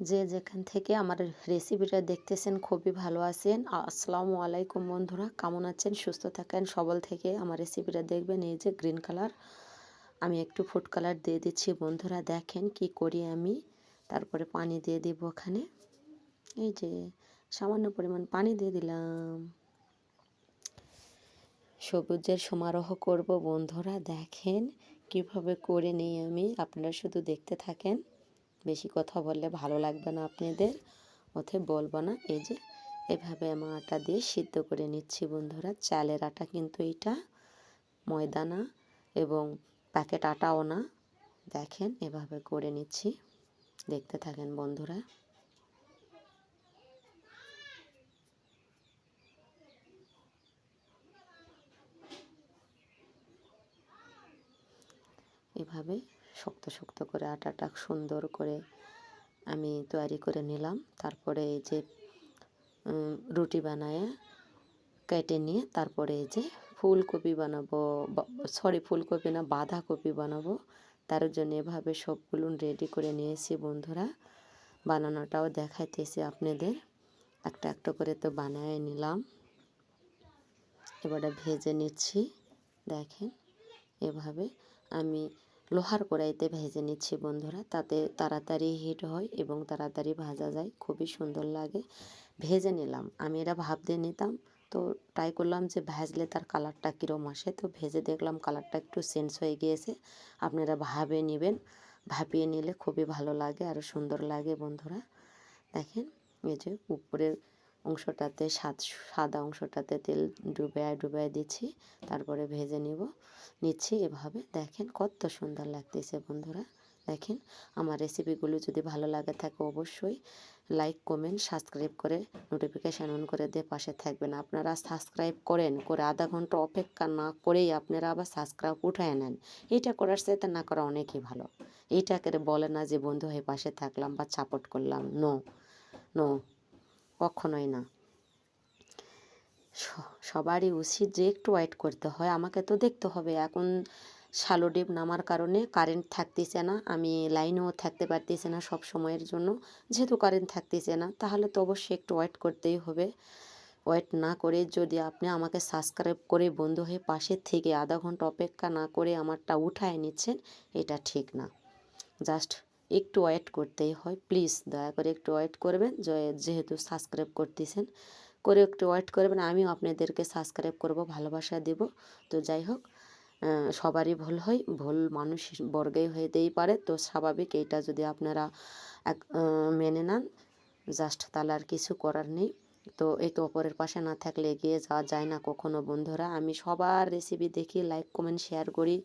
যে যেখান থেকে আমার রেসিপিটা দেখতেছেন খুবই ভালো আছেন। আসসালামু আলাইকুম বন্ধুরা, কেমন আছেন? সুস্থ থাকেন? সবল থেকে আমার রেসিপিটা দেখবেন। এই যে গ্রিন কালার আমি একটু ফুড কালার দিয়ে দিচ্ছি। বন্ধুরা দেখেন কি করি আমি। তারপরে পানি দিয়ে দিব ওখানে। এই যে সামান্য পরিমাণ পানি দিয়ে দিলাম। সবুজের সমারোহ করব বন্ধুরা, দেখেন কীভাবে করে নিই আমি। আপনারা শুধু দেখতে থাকেন। বেশি কথা বললে ভালো লাগবে না আপনাদের, ওতে বলব না। এই যে, এভাবে আমার আটা দিয়ে সিদ্ধ করে নিচ্ছি বন্ধুরা। চালের আটা কিন্তু এটা ময়দা না এবং প্যাকেট আটাও না। দেখেন, এভাবে করে নিচ্ছি। দেখতে থাকেন বন্ধুরা। এভাবে শক্ত শক্ত করে আটাটা সুন্দর করে আমি তৈরি করে নিলাম। তারপরে এই যে রুটি বানায় কেটে নিয়ে তারপরে এই যে ফুলকপি বানাবো সরি ফুলকপি না, বাঁধাকপি বানাবো। তার জন্য এভাবে সবগুলো রেডি করে নিয়েছি বন্ধুরা। বানানোটাও দেখাইতেছি আপনাদের। একটা একটা করে তো বানায় নিলাম। এবারে ভেজে নিচ্ছি। দেখেন, এভাবে আমি লোহার কড়াইতে ভেজে নিচ্ছি বন্ধুরা। তাতে তাড়াতাড়ি হিট হয় এবং তাড়াতাড়ি ভাজা যায়। খুবই সুন্দর লাগে। ভেজে নিলাম। আমি এটা ভাব দিয়ে নিতাম। তো ট্রাই করলাম যে ভাজলে তার কালারটা কীরম আসে। তো ভেজে দেখলাম কালারটা একটু চেঞ্জ হয়ে গিয়েছে। আপনারা ভাবে নেবেন। ভাপিয়ে নিলে খুবই ভালো লাগে আরও সুন্দর লাগে বন্ধুরা। দেখেন, এই যে উপরের অংশটাতে সাদ সাদা অংশটাতে তেল ডুবায় ডুবায় দিচ্ছি, তারপরে ভেজে নিব। নিচ্ছি এভাবে। দেখেন কত সুন্দর লাগতেছে বন্ধুরা। দেখেন আমার রেসিপিগুলো যদি ভালো লাগে থাকে অবশ্যই লাইক কমেন্ট সাবস্ক্রাইব করে নোটিফিকেশান অন করে দিয়ে পাশে থাকবেন। আপনারা সাবস্ক্রাইব করেন, করে আধা ঘণ্টা অপেক্ষা না করেই আপনারা আবার সাবস্ক্রাইব উঠায় নেন। এটা করার সাথে না করা অনেকই ভালো। এইটাকে বলে না যে বন্ধু হয়ে পাশে থাকলাম বা সাপোর্ট করলাম। নো নো কখনোই না। সবারই উচিত যে একটু ওয়েট করতে হয়। আমাকে তো দেখতে হবে। এখন শালো ডিপ নামার কারণে কারেন্ট থাকতেছে না। আমি লাইনেও থাকতে পারতেছি না সব সময়ের জন্য। যেহেতু কারেন্ট থাকতেছে না, তাহলে তো অবশ্যই একটু ওয়েট করতেই হবে। ওয়েট না করে যদি আপনি আমাকে সাবস্ক্রাইব করে বন্ধু হয়ে পাশে থেকে আধা ঘণ্টা অপেক্ষা না করে আমারটা উঠায় নিচ্ছেন, এটা ঠিক না। জাস্ট একটু ওয়েট করতেই হয়। প্লিজ দয়া করে একটু ওয়েট করবেন। যেহেতু সাবস্ক্রাইব করতেছেন, করে একটু ওয়েট করবেন। আমিও আপনাদেরকে সাবস্ক্রাইব করব, ভালোবাসা দেব। তো যাই হোক সবারই ভুল হয়। ভুল মানুষ বর্গেই হইতেই পারে। তো স্বাভাবিক এইটা যদি আপনারা এক মেনে নেন, জাস্ট তাহলে আর কিছু করার নেই। তো তো অপরের পাশে না থাকলে এগিয়ে যাওয়া যায় না কখনো বন্ধুরা। আমি সবার রেসিপি দেখি লাইক কমেন্ট শেয়ার করি।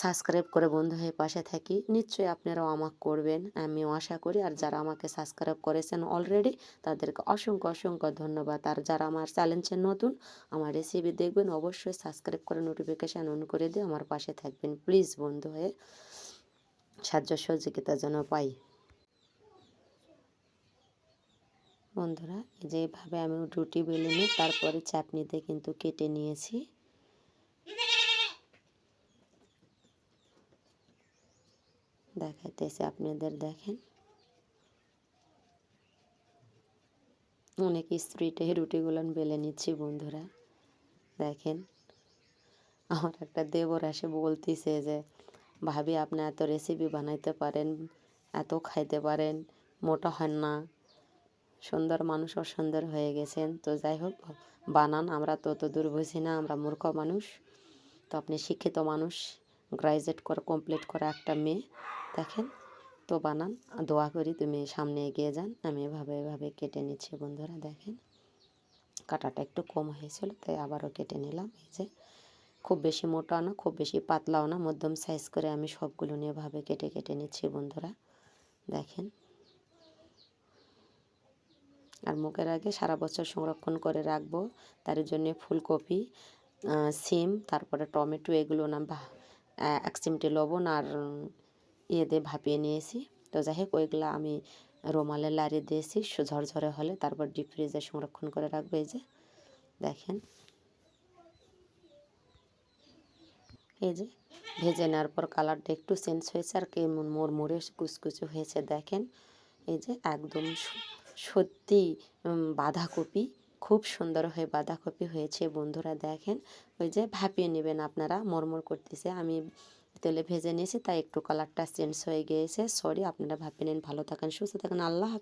সাবস্ক্রাইব করে বন্ধু হয়ে পাশে থাকি। নিশ্চয়ই আপনারাও আমাকে করবেন, আমিও আশা করি। আর যারা আমাকে সাবস্ক্রাইব করেছেন অলরেডি তাদেরকে অসংখ্য অসংখ্য ধন্যবাদ। আর যারা আমার চ্যালেঞ্জের নতুন, আমার রেসিপি দেখবেন, অবশ্যই সাবস্ক্রাইব করে নোটিফিকেশান অন করে দিয়ে আমার পাশে থাকবেন। প্লিজ বন্ধু হয়ে সাহায্য সহযোগিতা যেন পাই। বন্ধুরা, যেভাবে আমি রুটি বেলে নিই, তারপরে চাটনিতে কিন্তু কেটে নিয়েছি। দেখাইতেছে আপনাদের, দেখেন। অনেক স্ত্রীটে রুটিগুলো বেলে নিচ্ছি, বন্ধুরা। দেখেন, আমার একটা দেবর এসে বলতেছে যে, ভাবি, আপনি এত রেসিপি বানাইতে পারেন, এত খাইতে পারেন, মোটা হন না। সুন্দর মানুষ অসুন্দর হয়ে গেছেন। তো যাই হোক, বানান, আমরা তো অত দূর বুঝি না, আমরা মূর্খ মানুষ। তো আপনি শিক্ষিত মানুষ গ্রাজুয়েট করে, কমপ্লিট করা একটা মেয়ে, দেখেন? তো বানান দোয়া করি তুমি সামনে এগিয়ে যান। আমি এভাবে এভাবে কেটে নিচ্ছি বন্ধুরা, দেখেন? কাটাটা একটু কম হয়েছিল, তাই আবারও কেটে নিলাম। এই যে, খুব বেশি মোটাও না, খুব বেশি পাতলাও না, মধ্যম সাইজ করে আমি সবগুলো নিয়ে এভাবে কেটে কেটে নিচ্ছি বন্ধুরা, দেখেন? আর মুখের আগে সারা বছর সংরক্ষণ করে রাখব, তার জন্য ফুলকপি সিম, তারপরে টমেটো, এগুলো না এক চিমটে লবণ আর ইয়ে দিয়ে ভাপিয়ে নিয়েছি। তো যাই হোক, ওইগুলো আমি রোমালের লাড়ি দিয়েছি ঝরঝরে হলে। তারপর ডিপ ফ্রিজে সংরক্ষণ করে রাখব এই যে। দেখেন। এই যে, ভেজে নেওয়ার পর কালারটা একটু চেঞ্জ হয়েছে আর কেমন মোড় মোড়ে কুচকুচু হয়েছে। দেখেন, এই যে, একদম সত্যি বাঁধাকপি। খুব সুন্দর হয়ে বাঁধাকপি হয়েছে। বন্ধুরা দেখেন, ওই যে ভাপিয়ে নেবেন আপনারা, মরমর করতেছে। আমি তেলে ভেজে নিয়েছি, তাই একটু কালারটা চেঞ্জ হয়ে গিয়েছে। সরি আপনারা ভাপিয়ে নেন, ভালো থাকেন, সুস্থ থাকেন। আল্লাহ।